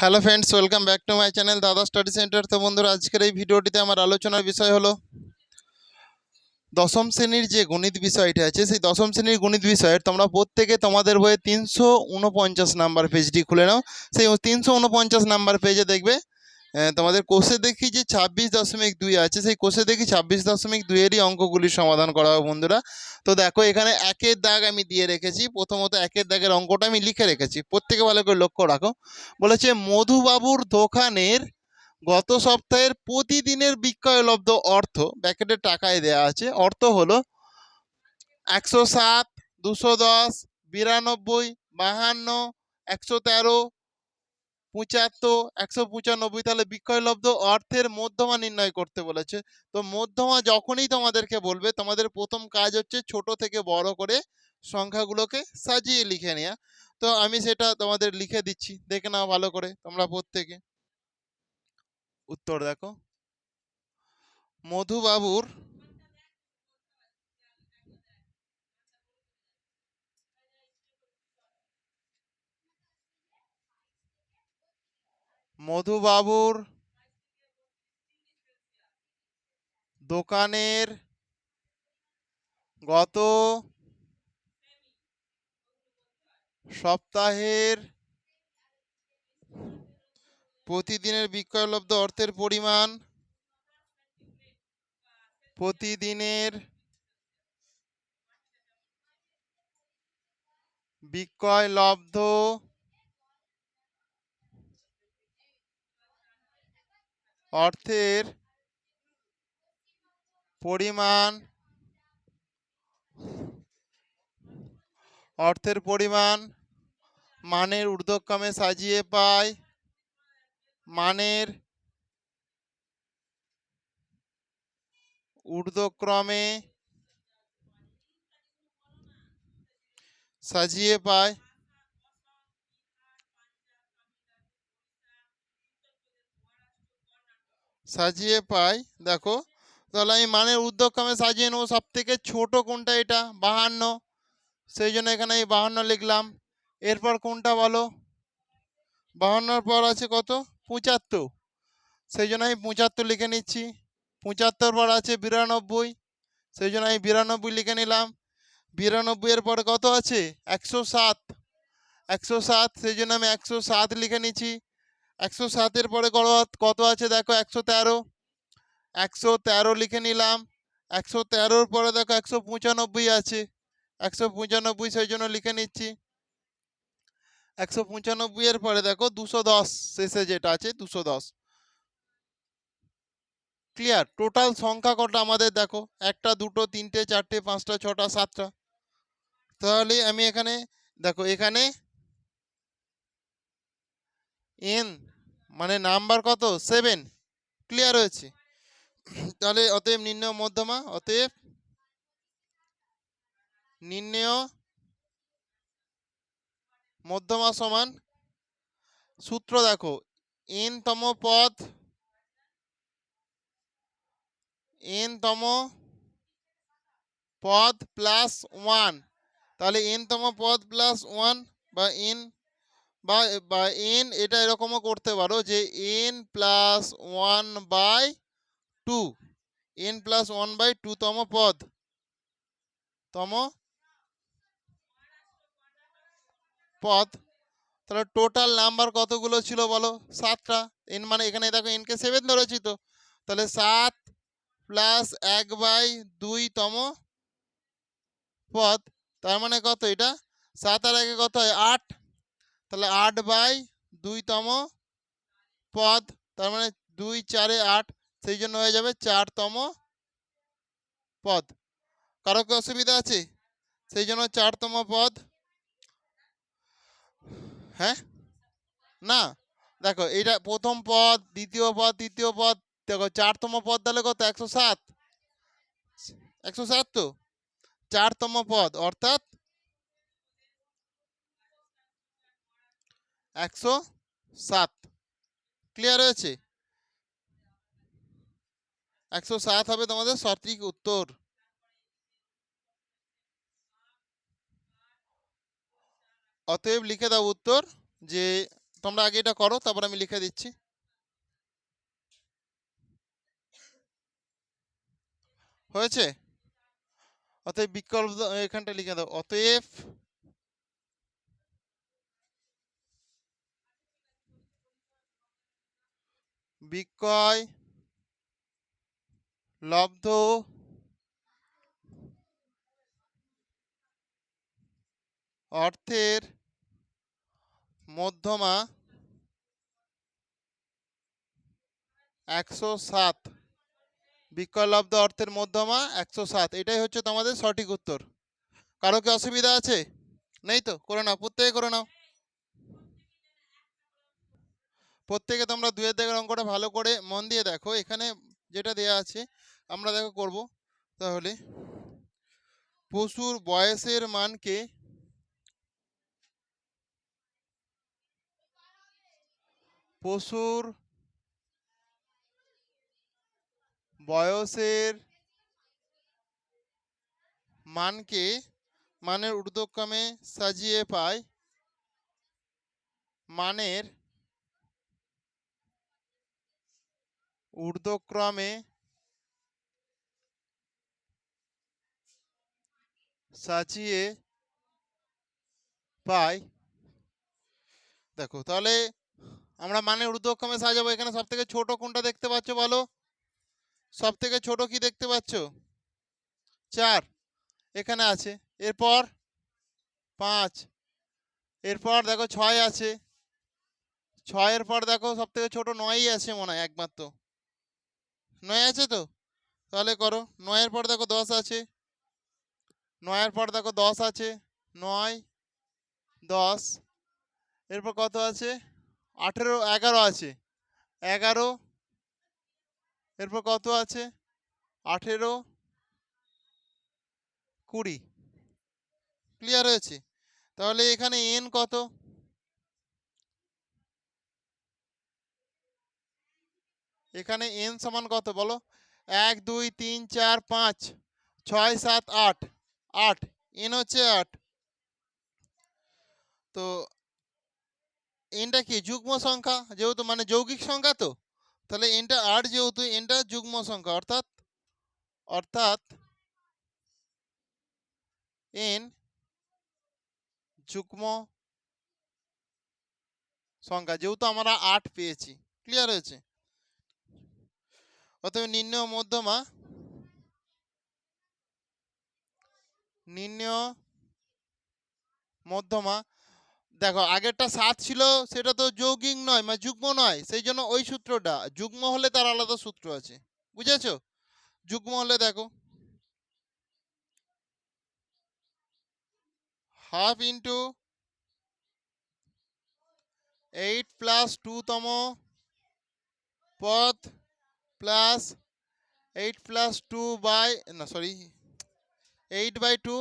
Hello friends, welcome back to my channel Dada study centre. তো বন্ধুরা, আজকের এই ভিডিওটিতে আমার আলোচনার বিষয় হলো, দশম শ্রেণির যে গণিত বিষয়টা আছে, সেই দশম শ্রেণির গণিত বিষয়ের তোমরা প্রত্যেকে তোমাদের বইয়ে তিনশো উনপঞ্চাশ নাম্বার পেজটি খুলে নাও। সেই তিনশো উনপঞ্চাশ নাম্বার পেজে দেখবে তোমাদের কোষে দেখি যে ছাব্বিশ দশমিক দুই আছে, সেই কোষে দেখি ছাব্বিশ দশমিক দুইয়েরই অঙ্কগুলির সমাধান করা হবে বন্ধুরা। তো দেখো, এখানে একের দাগ আমি দিয়ে রেখেছি, প্রথমত একের দাগের অঙ্কটা আমি লিখে রেখেছি, প্রত্যেকে ভালো করে লক্ষ্য রাখো। বলেছে, মধুবাবুর দোকানের গত সপ্তাহের প্রতিদিনের বিক্রয়লব্ধ অর্থ, ব্যাকেটে টাকায় দেয়া আছে, অর্থ হলো একশো সাত, দুশো দশ, বিরানব্বই, বাহান্ন, একশো তেরো পঁচাত্তর, একশো পঁচানব্বই তাহলে বিক্রয়লব্ধ অর্থের মধ্যমা নির্ণয় করতে বলেছে। তো মধ্যমা যখনই তোমাদেরকে বলবে, তোমাদের প্রথম কাজ হচ্ছে ছোট থেকে বড় করে সংখ্যাগুলোকে সাজিয়ে লিখে নেওয়া তো আমি সেটা তোমাদের লিখে দিচ্ছি, দেখে নাও ভালো করে তোমরা প্রত্যেকে। উত্তর দেখো। মধুবাবুর মধুবাবুর দোকানের গত সপ্তাহের প্রতিদিনের বিক্রয়লব্ধ অর্থের পরিমাণ প্রতিদিনের বিক্রয়লব্ধ অর্থের পরিমাণ অর্থের পরিমাণ মানের ঊর্ধ্বক্রমে সাজিয়ে পায় মানের ঊর্ধ্বক্রমে সাজিয়ে পায় সাজিয়ে পাই, দেখো। তাহলে আমি মানের ঊর্ধ্বক্রমে সাজিয়ে নেব। সব থেকে ছোটো কোনটা এটা? বাহান্ন। সেই জন্য এখানে আমি বাহান্ন লিখলাম। এরপর কোনটা বলো? বাহান্নর পর আছে কত? পঁচাত্তর। সেই জন্য আমি পঁচাত্তর লিখে নিচ্ছি। পঁচাত্তর পর আছে বিরানব্বই। সেই জন্য আমি বিরানব্বই লিখে নিলাম। বিরানব্বইয়ের পর কত আছে? একশো সাত। একশো সাত, সেই জন্য আমি একশো সাত লিখে নিচ্ছি। একশো সাতের পরে কত আছে দেখো? একশো তেরো। একশো তেরো লিখে নিলাম। একশো তেরোর পরে দেখো একশো পঁচানব্বই আছে। একশো পঁচানব্বই সেই জন্য লিখে নিচ্ছি। একশো পঁচানব্বই এর পরে দেখো দুশো দশ শেষে যেটা আছে দুশো দশ। ক্লিয়ার টোটাল সংখ্যা কটা আমাদের দেখো? একটা, দুটো, তিনটে, চারটে, পাঁচটা, ছটা, সাতটা। তাহলে আমি এখানে, দেখো, এখানে এন মানে নাম্বার কত? সেভেন ক্লিয়ার হয়েছে। তাহলে অতএব নির্ণয় মধ্যমা, অতএব নির্ণয় মধ্যমা সমান সূত্র দেখো। এন তম পদ এন তম পদ প্লাস ওয়ান তাহলে এন তম পদ প্লাস ওয়ান বা এন বা এন এটা এরকমও করতে পারো যে n plus one by two n plus one by two তম পদ। তম পদ। তাহলে টোটাল নাম্বার কতগুলো ছিল বলো? সাতটা। এন মানে এখানে দেখো এনকে সেভেন ধরেছি তো। তাহলে সাত প্লাস এক বাই দুই তম পদ। তার মানে কত এটা? সাত আর একে কত হয়? আট। তাহলে আট বাই দুইতম পদ, তার মানে দুই চারে আট, সেই জন্য হয়ে যাবে চারতম পদ। কারও কি অসুবিধা আছে? সেই জন্য চারতম পদ। হ্যাঁ? না? দেখো এটা প্রথম পদ, দ্বিতীয় পদ, তৃতীয় পদ, দেখো চারতম পদ তাহলে কত? একশো সাত। একশো সাত তো? চারতম পদ, অর্থাৎ একশো সাত। ক্লিয়ার হয়েছে? একশো সাত হবে তোমাদের সঠিক উত্তর। অতএব লিখে দাও উত্তর যে তোমরা আগে এটা করো, তারপর আমি লিখে দিচ্ছি। হয়েছে? অতএব বিকল্প এখানটা লিখে দাও। অতএব বিক্রয়, লব্ধ, অর্থের মধ্যমা একশো সাত। বিকল্প অর্থের মধ্যমা একশো সাত। এটাই হচ্ছে তোমাদের সঠিক উত্তর। কারও কি অসুবিধা আছে? নেই তো? করে নাও, প্রত্যেকে করে নাও। প্রত্যেকে তোমরা দুয়ের দিকের অঙ্কটা ভালো করে মন দিয়ে দেখো। এখানে যেটা দেয়া আছে, আমরা দেখো করব। তাহলে, পশুর বয়সের মানকে পশুর বয়সের মানকে মানের ঊর্ধ্বক্রমে সাজিয়ে পায়। মানের ঊর্ধ্বক্রমে সাজিয়ে পাই। দেখো, তাহলে আমরা মানে ঊর্ধ্বক্রমে সাজাবো। এখানে সব থেকে ছোট কোনটা দেখতে পাচ্ছ বলো? সব থেকে ছোট কি দেখতে পাচ্ছ? চার। এখানে আছে। এরপর পাঁচ। এরপর দেখো ছয় আছে। ছয়ের পর দেখো সব থেকে ছোট নয়ই আছে মনে হয় একমাত্র। নয় আছে তো? তাহলে করো। নয়ের পর দেখো দশ আছে। নয়ের পর দেখো দশ আছে। নয়, দশ। এরপর কত আছে? আঠেরো, এগারো আছে। এগারো। এরপর কত আছে? আঠেরো। কুড়ি। ক্লিয়ার হয়েছে। তাহলে এখানে এন কত? এখানে এন সমান কত বলো? এক, দুই, তিন, চার, পাঁচ, ছয়, সাত, আট আট এন হচ্ছে আট। তো এনটা কি যুগ্ম সংখ্যা? যেহেতু মানে যৌগিক সংখ্যা তো, তাহলে এনটা আট যেহেতু এনটা যুগ্ম সংখ্যা, অর্থাৎ অর্থাৎ এন যুগ্ম সংখ্যা, যেহেতু আমরা আট পেয়েছি ক্লিয়ার হয়েছে? অতএব নির্ণয় মধ্যমা নির্ণয় মধ্যমা। দেখো, আগেরটা সাত ছিল, সেটা তো যৌগিক নয় মানে যুগ্ম নয়, সেই জন্য ওই সূত্রটা। যুগ্ম হলে তার আলাদা সূত্র আছে, বুঝেছ? যুগ্ম হলে দেখো, হাফ ইন্টু এইট প্লাস টুতম পদ plus eight plus two by না sorry eight by two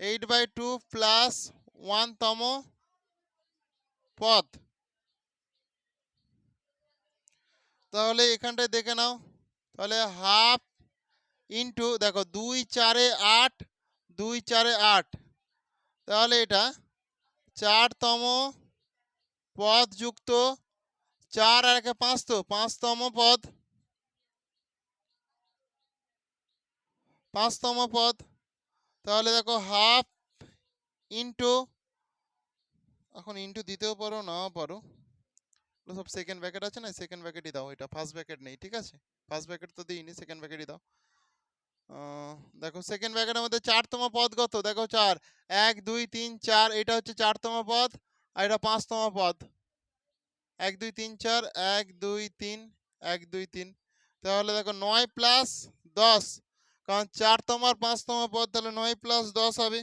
eight by two plus ওয়ানতম পদ তাহলে এখানটায় দেখে নাও, তাহলে হাফ ইন্টু দেখো দুই চারে আট, দুই চারে আট, তাহলে এটা চারতম পদ যুক্ত চার আর একে পাঁচ তো, পাঁচতম পদ। পাঁচতম পদ। তাহলে দেখো হাফ ইন্টু, এখন ইন্টু দিতেও পারো, নাও পারো। সব সেকেন্ড ব্যাকেট আছে না সেকেন্ড ব্যাকেটই দাও, এটা ফার্স্ট ব্যাকেট নেই, ঠিক আছে? ফার্স্ট ব্যাকেট তো দিইনি সেকেন্ড ব্যাকেটই দাও। দেখো সেকেন্ড ব্যাকেটের মধ্যে চারতম পদ কত? দেখো চার, এক, দুই, তিন, চার, এটা হচ্ছে চারতম পদ, আর এটা পাঁচতম পদ। এক, দুই, তিন, চার, এক, দুই, তিন, এক, দুই, তিন। তাহলে দেখো নয় প্লাস দশ, কারণ চারতম আর পাঁচতম পদ, তাহলে নয় প্লাস দশ হবে।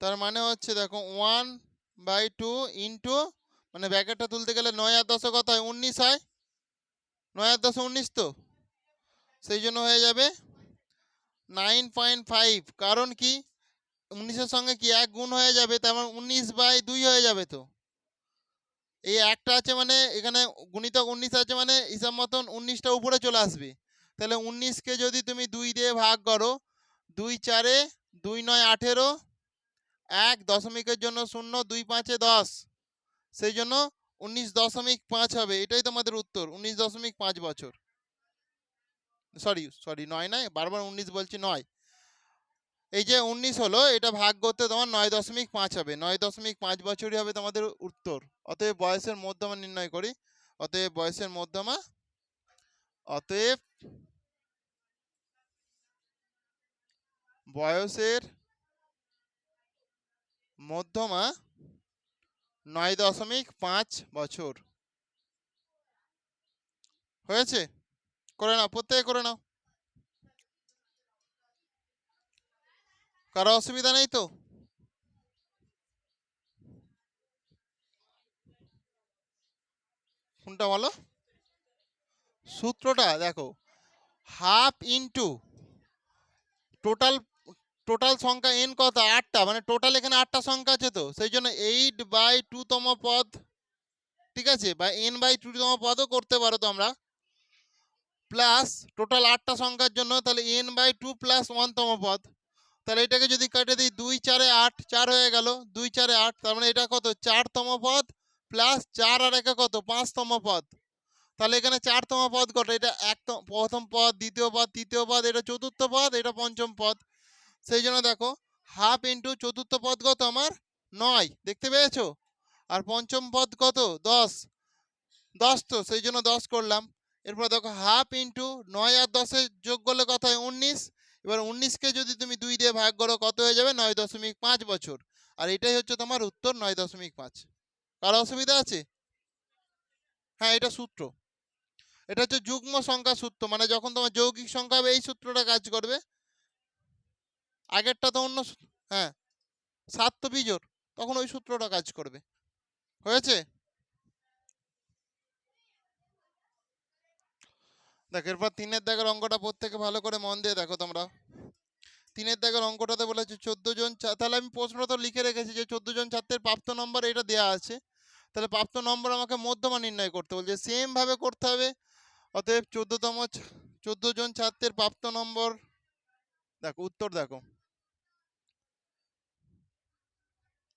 তার মানে হচ্ছে দেখো ওয়ান বাই টু ইন্টু মানে ব্যাকেটটা তুলতে গেলে নয় আর দশে কত হয়? উনিশ হয়। নয় আর দশে উনিশ তো। সেই জন্য হয়ে যাবে নাইন পয়েন্ট ফাইভ কারণ কি? উনিশের সঙ্গে কি এক গুণ হয়ে যাবে? তার মানে উনিশ বাই দুই হয়ে যাবে তো। এই একটা আছে মানে এখানে গুণিতক উনিশ আছে মানে হিসাব মতন উনিশটা উপরে চলে আসবে। তাহলে উনিশকে যদি তুমি দুই দিয়ে ভাগ করো, দুই চারে দুই নয় আঠেরো, এক দশমিকের জন্য শূন্য, দুই পাঁচে দশ। সেই জন্য উনিশ দশমিক পাঁচ হবে। এটাই তোমাদের উত্তর, উনিশ দশমিক পাঁচ বছর। সরি সরি, নয় নয়, বারবার উনিশ বলছি নয়। এই যে উনিশ হলো, এটা ভাগ করতে তোমার নয় দশমিক পাঁচ হবে। নয় দশমিক পাঁচ বছরই হবে তোমাদের উত্তর। অতএব বয়সের মধ্যমা নির্ণয় করি। অতএব বয়সের মধ্যমা, অতএব বয়সের মধ্যমা নয় দশমিক পাঁচ বছর। হয়েছে? করে নাও, প্রত্যেকে করে নাও। কারও অসুবিধা নেই তো? কোনটা বলো? সূত্রটা দেখো, হাফ ইনটু টোটাল টোটাল সংখ্যা এন কত? আটটা মানে টোটাল এখানে আটটা সংখ্যা আছে তো? সেই জন্য এইট বাই টু তম পদ, ঠিক আছে? বা এন বাই টুতম পদও করতে পারো তোমরা। প্লাস টোটাল আটটা সংখ্যার জন্য তাহলে এন বাই টু প্লাস ওয়ানতম পদ। তাহলে এটাকে যদি কেটে দিই দুই চারে আট, চার হয়ে গেল, দুই চারে আট, তার মানে এটা কত? চারতম পদ প্লাস চার আর একে কত? পাঁচতম পদ। তাহলে এখানে চারতম পদ কত এটা একতম প্রথম পদ, দ্বিতীয় পদ, তৃতীয় পদ, এটা চতুর্থ পদ, এটা পঞ্চম পদ। সেই জন্য দেখো হাফ ইন্টু চতুর্থ পদ কত আমার? নয়। দেখতে পেয়েছ? আর পঞ্চম পদ কত? দশ। দশ তো, সেই জন্য দশ করলাম। এরপর দেখো হাফ ইন্টু নয় আর দশে যোগ করলে কত হয়? উনিশ। এবার উনিশকে যদি তুমি দুই দিয়ে ভাগ করো, কত হয়ে যাবে? নয় দশমিক পাঁচ বছর। আর এটাই হচ্ছে তোমার উত্তর, নয় দশমিক পাঁচ। কারও অসুবিধা আছে? হ্যাঁ এটা সূত্র। এটা হচ্ছে যুগ্ম সংখ্যা সূত্র মানে যখন তোমার যৌগিক সংখ্যা হবে, এই সূত্রটা কাজ করবে। আগেরটা তো অন্য হ্যাঁ সাত তো বিজোর তখন ওই সূত্রটা কাজ করবে। হয়েছে? দেখো, এরপর তিনের দাগের অঙ্কটা প্রত্যেকে ভালো করে মন দিয়ে দেখো তোমরা। তিনের দাগের অঙ্কটাতে বলেছে চোদ্দ জন তাহলে আমি প্রশ্নটা তো লিখে রেখেছি যে চোদ্দ জন ছাত্রের প্রাপ্ত নম্বর এটা দেওয়া আছে। তাহলে প্রাপ্ত নম্বর আমাকে মধ্যমা নির্ণয় করতে বলছে। সেমভাবে করতে হবে, অতএব চোদ্দতম চোদ্দ জন ছাত্রের প্রাপ্ত নম্বর দেখো, উত্তর দেখো।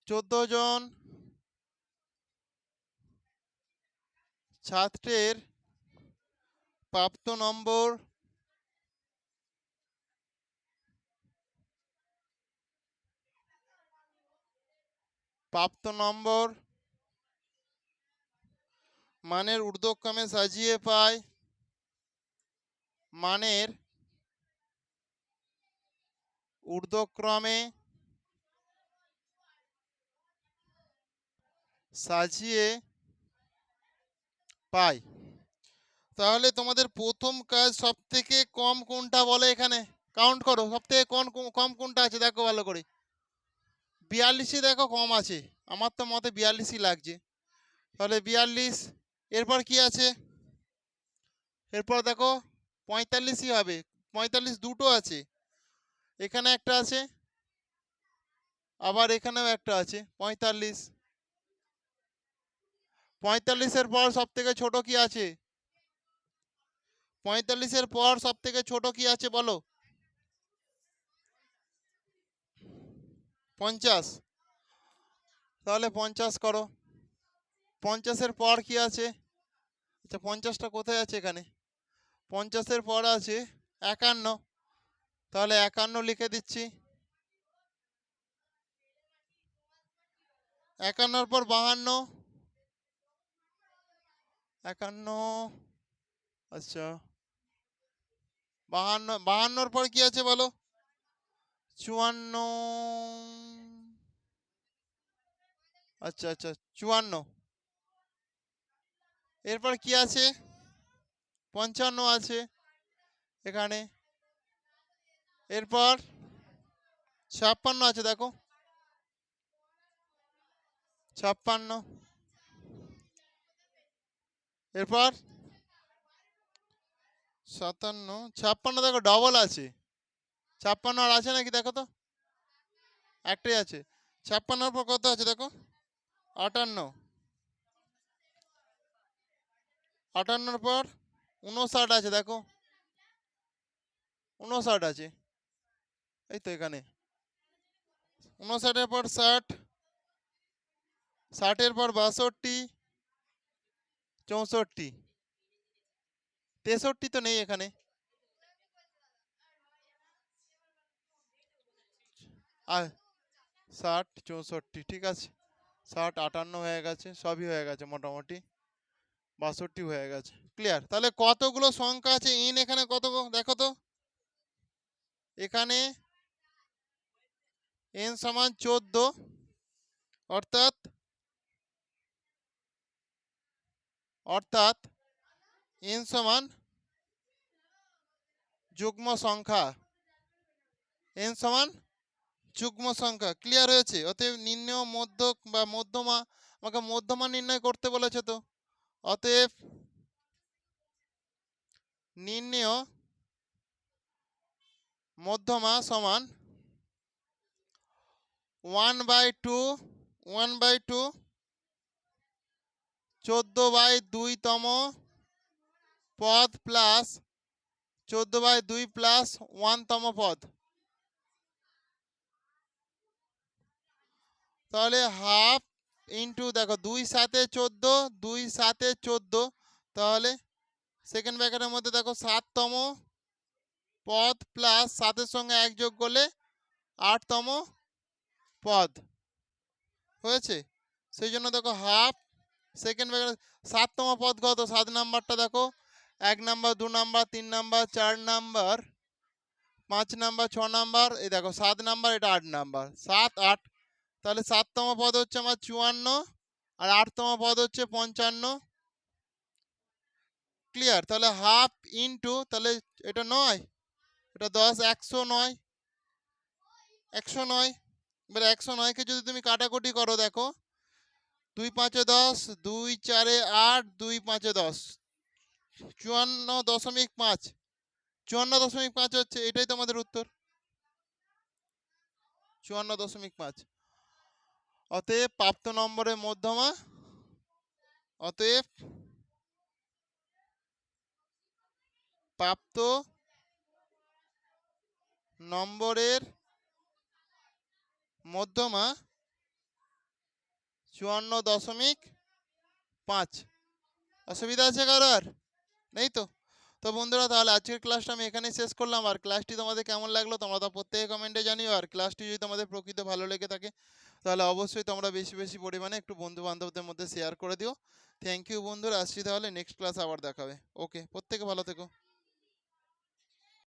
চোদ্দ জন ছাত্রের প্রাপ্ত নম্বর? প্রাপ্ত নম্বর? মানের ঊর্ধ্বক্রমে সাজিয়ে পায় মানের ঊর্ধ্বক্রমে সাজিয়ে পাই। তাহলে তোমাদের প্রথম কাজ সব থেকে কম কোনটা বলে এখানে? কাউন্ট করো সব থেকে কম কম কোনটা আছে? দেখো ভালো করে। বিয়াল্লিশই দেখো কম আছে। আমার তো মতে বিয়াল্লিশই লাগছে। তাহলে বিয়াল্লিশ, এরপর কি আছে? এরপর দেখো পঁয়তাল্লিশই হবে। পঁয়তাল্লিশ দুটো আছে। এখানে একটা আছে, আবার এখানেও একটা আছে। পঁয়তাল্লিশ। পঁয়তাল্লিশের পর সব থেকে ছোট কি আছে? পঁয়তাল্লিশের পর সব থেকে ছোট কি আছে বলো? পঞ্চাশ। তাহলে পঞ্চাশ করো। পঞ্চাশের পর কি আছে? আচ্ছা পঞ্চাশটা কোথায় আছে এখানে? পঞ্চাশের পর আছে একান্ন। তাহলে একান্ন লিখে দিচ্ছি। একান্নর পর বাহান্ন। একান্ন আচ্ছা। বাহান্ন, বাহান্নর পর কি আছে বলো? চুয়ান্ন আচ্ছা আচ্ছা চুয়ান্ন। এরপর কি আছে? পঞ্চান্ন আছে এখানে। এরপর ছাপ্পান্ন আছে, দেখো। ছাপ্পান্ন। এরপর সাতান্ন, ছাপ্পান্ন দেখো ডবল আছে। ছাপ্পান্ন আর আছে নাকি দেখো তো? একটাই আছে। ছাপ্পান্নর পর কত আছে দেখো? আটান্ন। আটান্নর পর উনষাট আছে দেখো। উনষাট আছে। এই তো এখানে। উনষাটের পর ষাট। ষাটের পর বাষট্টি। চৌষট্টি। তেষট্টি তো নেই এখানে। আর ষাট, চৌষট্টি, ঠিক আছে। ষাট, আটান্ন হয়ে গেছে, সবই হয়ে গেছে মোটামুটি। বাষট্টি হয়ে গেছে ক্লিয়ার তাহলে কতগুলো সংখ্যা আছে? ইন এখানে কত দেখো তো। এখানে এন সমান চোদ্দ, অর্থাৎ অর্থাৎ এন সমান যুগ্ম সংখ্যা। এন সমান যুগ্ম সংখ্যা। ক্লিয়ার হয়েছে? অতএব নির্ণয় মধ্য বা মধ্যমা আমাকে মধ্যমা নির্ণয় করতে বলেছে তো। অতএব নির্ণয় মধ্যমা সমান one by two one by two চোদ্দ বাই দুইতম পদ প্লাস চোদ্দ বাই দুই প্লাস ওয়ানতম পদ। তাহলে হাফ ইন্টু দেখো, দুই সাতে চোদ্দ, দুই সাতে চোদ্দ, তাহলে সেকেন্ড ব্র্যাকেটের মধ্যে দেখো সাততম পদ প্লাস সাতের সঙ্গে এক যোগ করলে আটতম পদ। হয়েছে? সেই জন্য দেখো হাফ সেকেন্ড ব্র্যাকেট সাততম পদ কত? সাত নাম্বারটা দেখো এক নাম্বার, দু নাম্বার, তিন নাম্বার, চার নাম্বার, পাঁচ নাম্বার, ছ নাম্বার, এই দেখো সাত নাম্বার, এটা আট নাম্বার। সাত, আট, তাহলে সাততম পদ হচ্ছে আমার চুয়ান্ন, আর আটতম পদ হচ্ছে পঞ্চান্ন। ক্লিয়ার তাহলে হাফ ইন্টু তাহলে এটা নয়, এটা দশ, একশো নয় একশো নয়। এবার একশো নয়কে যদি তুমি কাটাকুটি করো দেখো, দুই পাঁচে দশ, দুই চারে আট, দুই পাঁচে দশ। চুয়ান্ন দশমিক পাঁচ। চুয়ান্ন দশমিক পাঁচ হচ্ছে, এটাই তোমাদের উত্তর। চুয়ান্ন দশমিক পাঁচ। অতএব প্রাপ্ত নম্বরের মধ্যমা, অতএব প্রাপ্ত নম্বরের মধ্যমা চুয়ান্ন দশমিক পাঁচ। অসুবিধা আছে কারোর? নেই তো। তো বন্ধুরা, তাহলে আজকের ক্লাসটা আমি এখানেই শেষ করলাম। আর ক্লাসটি তোমাদের কেমন লাগল তোমরা তো প্রত্যেকে কমেন্টে জানিও। আর ক্লাসটি যদি তোমাদের প্রকৃত ভালো লেগে থাকে, তাহলে অবশ্যই তোমরা বেশি বেশি পরিমাণে একটু বন্ধু বান্ধবদের মধ্যে শেয়ার করে দিও। থ্যাংক ইউ বন্ধুরা, আসছি তাহলে নেক্সট ক্লাস আবার দেখাবে। ওকে প্রত্যেকে ভালো থেকো।